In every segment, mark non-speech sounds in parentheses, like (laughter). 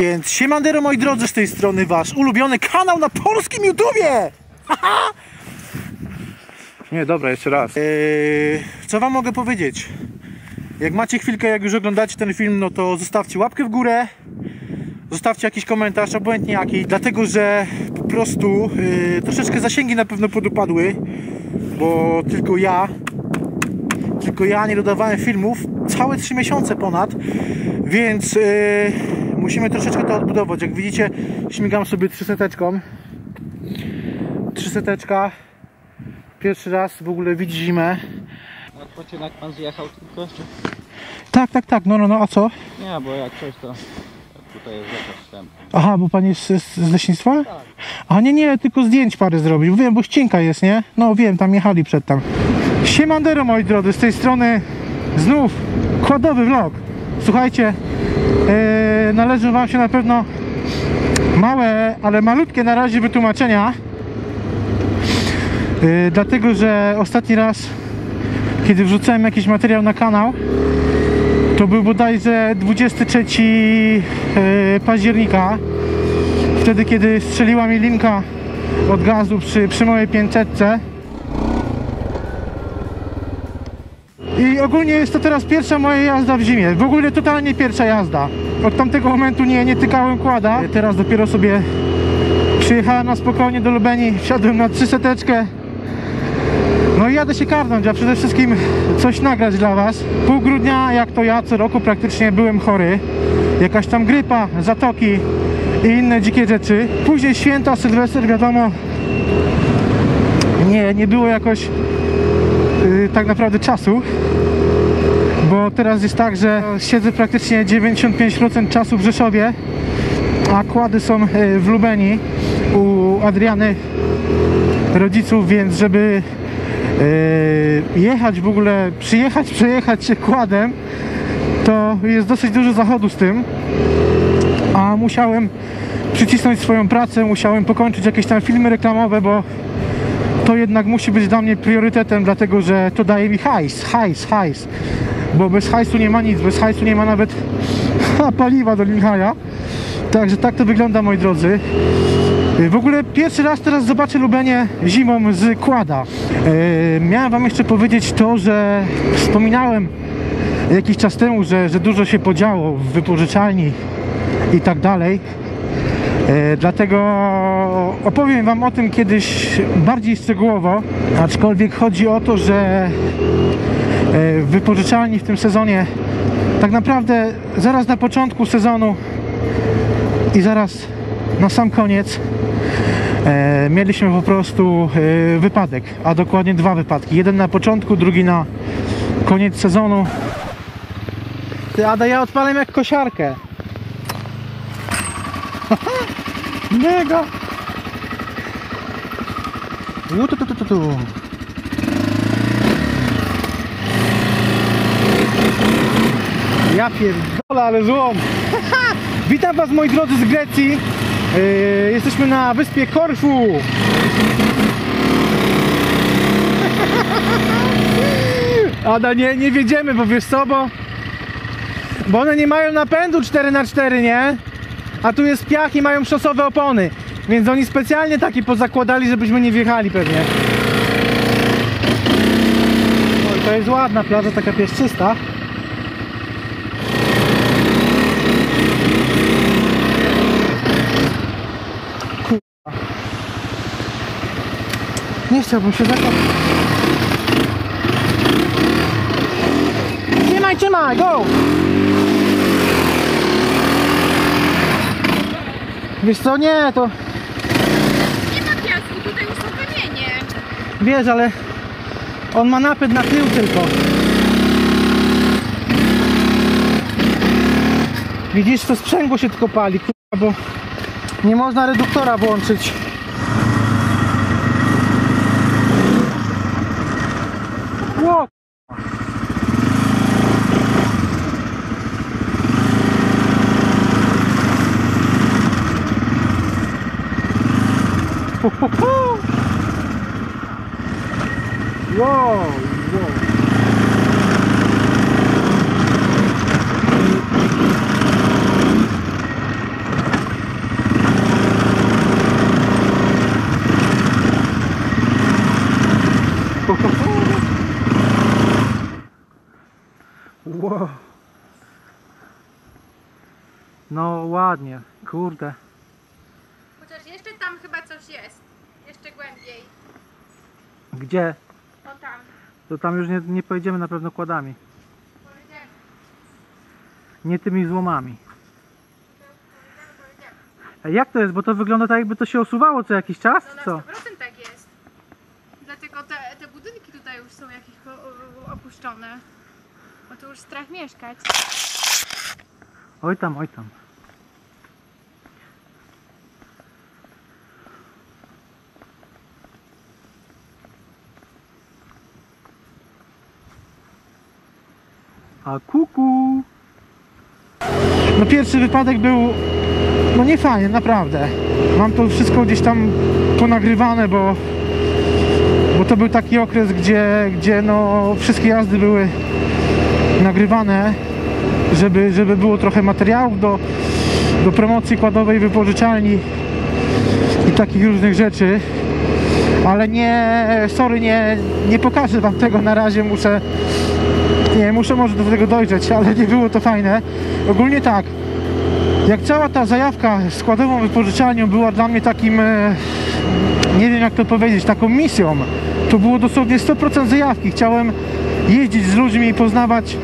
Więc siemandero moi drodzy z tej strony wasz ulubiony kanał na polskim YouTubie! Nie, dobra, jeszcze raz. Eee, co wam mogę powiedzieć? Jak macie chwilkę, jak już oglądacie ten film, no to zostawcie łapkę w górę. Zostawcie jakiś komentarz, obojętnie jaki, dlatego że po prostu yy, troszeczkę zasięgi na pewno podupadły, bo tylko ja, tylko ja nie dodawałem filmów całe 3 miesiące ponad, więc yy, musimy troszeczkę to odbudować. Jak widzicie, śmigam sobie 300. 300. Pierwszy raz w ogóle widzi zimę. Odpoczynek pan zjechał tylko? Czy... Tak, tak, tak, no, no, no, a co? Nie, bo jak coś to tutaj jest wstępu. Aha, bo pan jest z, z leśnictwa? Tak. A nie, nie, tylko zdjęć parę zrobił. Wiem, bo ścienka jest, nie? No wiem, tam jechali przedtem. Siemandero, moi drodzy, z tej strony znów kładowy vlog. Słuchajcie, yy, należą wam się na pewno małe, ale malutkie na razie wytłumaczenia. Yy, dlatego, że ostatni raz, kiedy wrzucałem jakiś materiał na kanał, to był bodajże 23 yy, października. Wtedy, kiedy strzeliła mi linka od gazu przy, przy mojej 500. I ogólnie jest to teraz pierwsza moja jazda w zimie. W ogóle totalnie pierwsza jazda. Od tamtego momentu nie, nie tykałem kłada. Teraz dopiero sobie przyjechałem na spokojnie do Lubeni, wsiadłem na 300. No i jadę się karnąć, a przede wszystkim coś nagrać dla Was. Pół grudnia, jak to ja, co roku praktycznie byłem chory. Jakaś tam grypa, zatoki i inne dzikie rzeczy. Później święta, Sylwester, wiadomo, nie, nie było jakoś yy, tak naprawdę czasu. Bo teraz jest tak, że siedzę praktycznie 95% czasu w Rzeszowie, a kłady są yy, w Lubeni u Adriany rodziców, więc żeby Yy, jechać w ogóle, przyjechać, (laughs) przejechać się kładem, to jest dosyć dużo zachodu z tym, a musiałem przycisnąć swoją pracę, musiałem pokończyć jakieś tam filmy reklamowe, bo to jednak musi być dla mnie priorytetem, dlatego że to daje mi hajs, hajs, hajs, bo bez hajsu nie ma nic, bez hajsu nie ma nawet ha, paliwa do Linhaja, także tak to wygląda moi drodzy. W ogóle pierwszy raz teraz zobaczę Lubenie zimą z kłada. Yy, miałem wam jeszcze powiedzieć to, że wspominałem jakiś czas temu, że, że dużo się podziało w wypożyczalni i tak dalej. Yy, dlatego opowiem wam o tym kiedyś bardziej szczegółowo, aczkolwiek chodzi o to, że w wypożyczalni w tym sezonie tak naprawdę zaraz na początku sezonu i zaraz na sam koniec e, mieliśmy po prostu e, wypadek, a dokładnie dwa wypadki. Jeden na początku, drugi na koniec sezonu. Ty Ada, ja odpalam jak kosiarkę. Mega! U, tu, tu, tu, tu, tu. Ja pierdolę, ale złom! (laughs) Witam Was moi drodzy z Grecji. Yy, jesteśmy na wyspie Korfu. (laughs) Ada, nie, nie wiedziemy, bo wiesz co, bo, bo one nie mają napędu 4x4, nie? A tu jest piach i mają szosowe opony. Więc oni specjalnie taki pozakładali, żebyśmy nie wjechali pewnie. Oj, to jest ładna plaża, taka pieszczysta. Nie chciałbym się zakopać. Trzymaj, trzymaj, go! Wiesz co, nie, to Nie ma piasku, tutaj już są kamienie. wiesz, ale on ma napęd na tył tylko. Widzisz, to sprzęgło się tylko pali, kurwa, bo nie można reduktora włączyć. Ło, Wow, wow. Wow. No ładnie, kurde. Tam chyba coś jest. Jeszcze głębiej. Gdzie? O tam. To tam już nie, nie pojedziemy na pewno kładami. Powiedziałem, Nie tymi złomami. powiedziałem. A jak to jest? Bo to wygląda tak jakby to się osuwało co jakiś czas, No na co? 100% tak jest. Dlatego te, te budynki tutaj już są jakieś po- opuszczone. Bo tu już strach mieszkać. Oj tam, oj tam. A kuku. No pierwszy wypadek był no nie fajny, naprawdę. Mam to wszystko gdzieś tam ponagrywane, bo bo to był taki okres, gdzie, gdzie no wszystkie jazdy były nagrywane żeby, żeby było trochę materiałów do, do promocji kładowej wypożyczalni i takich różnych rzeczy. Ale nie, sorry, nie, nie pokażę wam tego na razie, muszę, nie, muszę może do tego dojrzeć, ale nie było to fajne. Ogólnie tak, jak cała ta zajawka z kładową wypożyczalnią była dla mnie takim, e, nie wiem jak to powiedzieć, taką misją, to było dosłownie 100% zajawki. Chciałem jeździć z ludźmi poznawać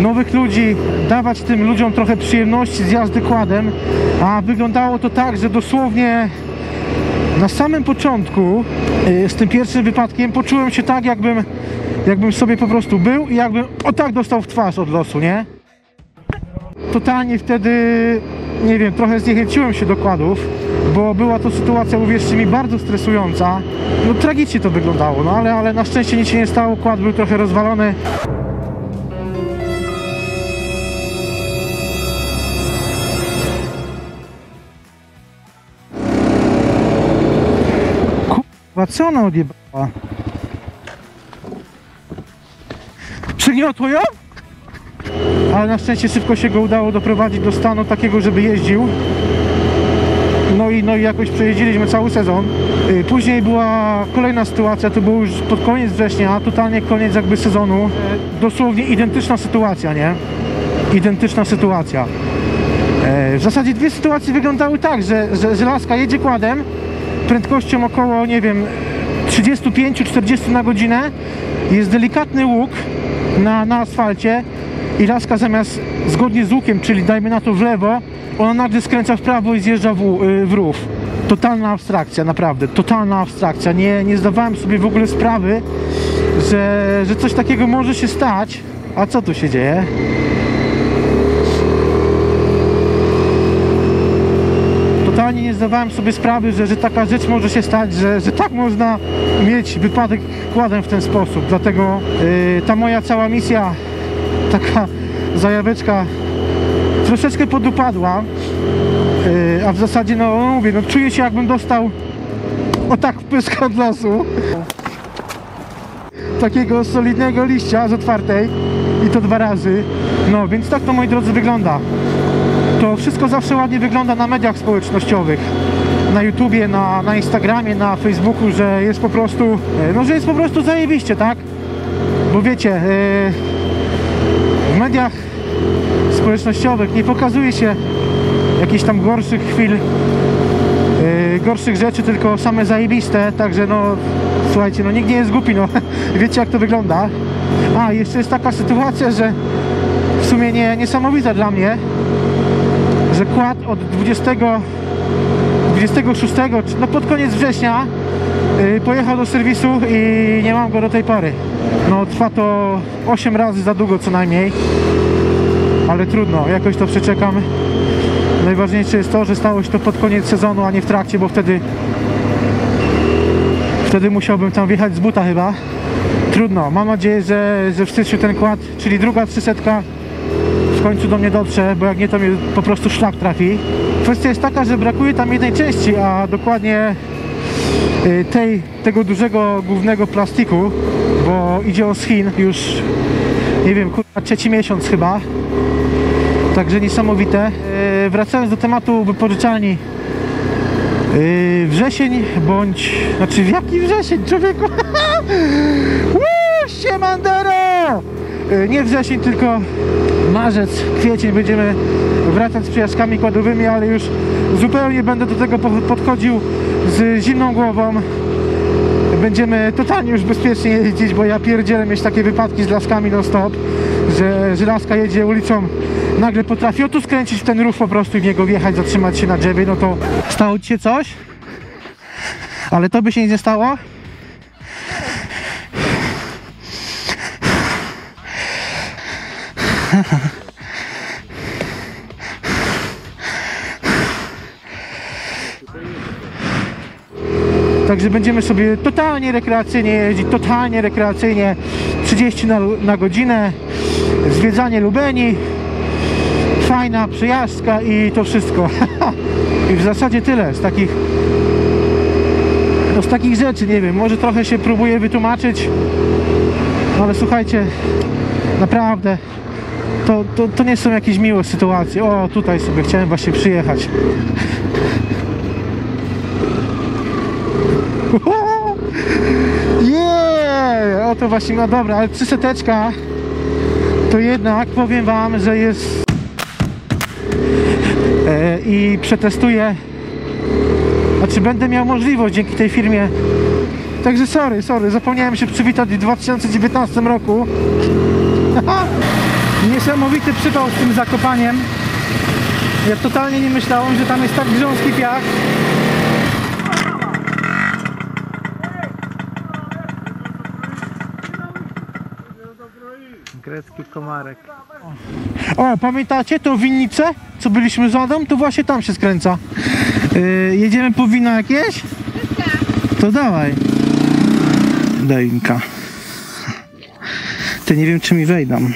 nowych ludzi, dawać tym ludziom trochę przyjemności z jazdy kładem, a wyglądało to tak, że dosłownie na samym początku y, z tym pierwszym wypadkiem poczułem się tak, jakbym, jakbym sobie po prostu był i jakbym o tak dostał w twarz od losu, nie? Totalnie wtedy, nie wiem, trochę zniechęciłem się do kładów, bo była to sytuacja, uwierzcie mi, bardzo stresująca. No tragicznie to wyglądało, no ale, ale na szczęście nic się nie stało, kład był trochę rozwalony. Kurwa, co ona odjebała? Przygniotło ją? Ale na szczęście szybko się go udało doprowadzić do stanu takiego, żeby jeździł. No i, no i jakoś przejeździliśmy cały sezon. Y, Później była kolejna sytuacja, to było już pod koniec września, totalnie koniec jakby sezonu. E, Dosłownie identyczna sytuacja, nie? Identyczna sytuacja. E, W zasadzie dwie sytuacje wyglądały tak, że, że, że laska jedzie kładem prędkością około, nie wiem, 35-40 na godzinę. Jest delikatny łuk na, na asfalcie i laska zamiast zgodnie z łukiem, czyli dajmy na to w lewo, ona nagle skręca w prawo i zjeżdża w, y, w rów. Totalna abstrakcja, naprawdę, totalna abstrakcja. Nie, nie zdawałem sobie w ogóle sprawy, że, że coś takiego może się stać. A co tu się dzieje? totalnie nie zdawałem sobie sprawy, że, że taka rzecz może się stać, że, że tak można mieć wypadek kładem w ten sposób. Dlatego yy, ta moja cała misja, taka zajaweczka troszeczkę podupadła. Yy, a w zasadzie, no mówię, no czuję się jakbym dostał o tak pysk od losu. Takiego solidnego liścia z otwartej i to dwa razy. No więc tak to moi drodzy wygląda to wszystko zawsze ładnie wygląda na mediach społecznościowych. Na YouTubie, na, na Instagramie, na Facebooku, że jest po prostu, e, no że jest po prostu zajebiście, tak? Bo wiecie, e, w mediach społecznościowych nie pokazuje się jakichś tam gorszych chwil, e, gorszych rzeczy, tylko same zajebiste, także no słuchajcie, no nikt nie jest głupi, no (laughs) wiecie jak to wygląda. A, jeszcze jest taka sytuacja, że w sumie nie, niesamowita dla mnie, że kład od 20, 26, czy no pod koniec września yy, pojechał do serwisu i nie mam go do tej pory. No trwa to 8 razy za długo co najmniej, ale trudno, jakoś to przeczekam. Najważniejsze jest to, że stało się to pod koniec sezonu, a nie w trakcie, bo wtedy wtedy musiałbym tam wjechać z buta chyba. Trudno, mam nadzieję, że, że w styczniu ten kład, czyli druga 300 w końcu do mnie dotrze, bo jak nie to mnie po prostu szlak trafi. Kwestia jest taka, że brakuje tam jednej części, a dokładnie y, tej, tego dużego głównego plastiku, bo idzie o z Chin już nie wiem, kurwa trzeci miesiąc chyba. Także niesamowite. Y, Wracając do tematu wypożyczalni. Yy, wrzesień bądź... Znaczy w jaki wrzesień, człowieku? (laughs) Woo, siemandero! Y, nie wrzesień, tylko marzec, kwiecień będziemy wracać z przejażdżkami kładowymi, ale już zupełnie będę do tego po- podchodził z zimną głową. Będziemy totalnie już bezpiecznie jeździć, bo ja pierdzielę mieć takie wypadki z laskami non stop, że, że laska jedzie ulicą, nagle potrafi o tu skręcić w ten ruch po prostu i w niego wjechać, zatrzymać się na drzewie, no to stało ci się coś? Ale to by się nie stało? Także będziemy sobie totalnie rekreacyjnie jeździć, totalnie rekreacyjnie 30 na, na godzinę, zwiedzanie Lubeni, fajna przejażdżka i to wszystko. (laughs) I w zasadzie tyle z takich no z takich rzeczy, nie wiem, może trochę się próbuję wytłumaczyć, ale słuchajcie, naprawdę to, to, to nie są jakieś miłe sytuacje. O, tutaj sobie chciałem właśnie przyjechać. (laughs) Yeah! O to właśnie, no dobra, ale trzyseteczka to jednak powiem wam, że jest e, i przetestuję znaczy będę miał możliwość dzięki tej firmie także sorry, sorry, zapomniałem się przywitać w 2019 roku (laughs) niesamowity przypał z tym zakopaniem ja totalnie nie myślałem, że tam jest tak grząski piach Grecki komarek. O, pamiętacie tą winnicę, co byliśmy z Adą? To właśnie tam się skręca. Yy, jedziemy po wino jakieś? To dawaj. Dajinka. Ty nie wiem, czy mi wejdą.